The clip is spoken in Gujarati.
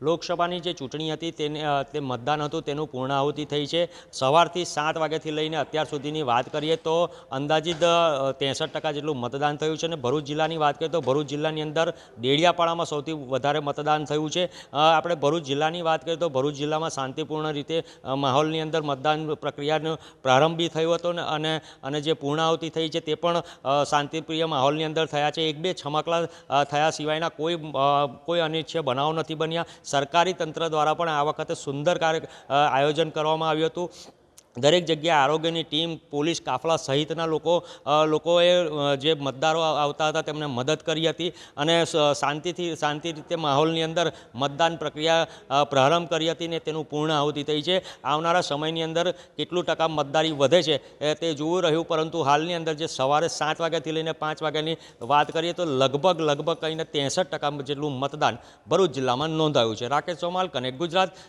લોકસભાની જે ચૂંટણી હતી તેને તે મતદાન હતું, તેનું પૂર્ણાહુતિ થઈ છે. સવારથી સાત વાગ્યાથી લઈને અત્યાર સુધીની વાત કરીએ તો અંદાજિત ત્રેસઠ ટકા જેટલું મતદાન થયું છે અને ભરૂચ જિલ્લાની વાત કરીએ તો ભરૂચ જિલ્લાની અંદર ડેડિયાપાડામાં સૌથી વધારે મતદાન થયું છે. આપણે ભરૂચ જિલ્લાની વાત કરીએ તો ભરૂચ જિલ્લામાં શાંતિપૂર્ણ રીતે માહોલની અંદર મતદાન પ્રક્રિયાનો પ્રારંભ બી થયો હતો અને અને જે પૂર્ણાહુતિ થઈ છે તે પણ શાંતિપ્રિય માહોલની અંદર થયા છે. એક બે છમકલા થયા સિવાયના કોઈ કોઈ અનિચ્છ બનાવ નથી બન્યા. સરકારી તંત્ર દ્વારા પણ આ વખતે સુંદર કાર્ય આયોજન કરવામાં આવ્યું હતું. દરેક જગ્યાએ આરોગ્યની ટીમ, પોલીસ, કાફલા સહિતના લોકો લોકોએ જે મતદારો આવતા હતા તેમને મદદ કરી હતી અને શાંતિથી, શાંતિ રીતે માહોલની અંદર મતદાન પ્રક્રિયા પ્રારંભ કરી હતી ને તેનું પૂર્ણ આહુતિ થઈ છે. આવનારા સમયની અંદર કેટલું ટકા મતદારી વધે છે તે જોવું રહ્યું, પરંતુ હાલની અંદર જે સવારે સાત વાગ્યાથી લઈને પાંચ વાગ્યાની વાત કરીએ તો લગભગ લગભગ કહીને ત્રેસઠ ટકા જેટલું મતદાન ભરૂચ જિલ્લામાં નોંધાયું છે. રાકેશ ચોમાલ, કનેક્ટ ગુજરાત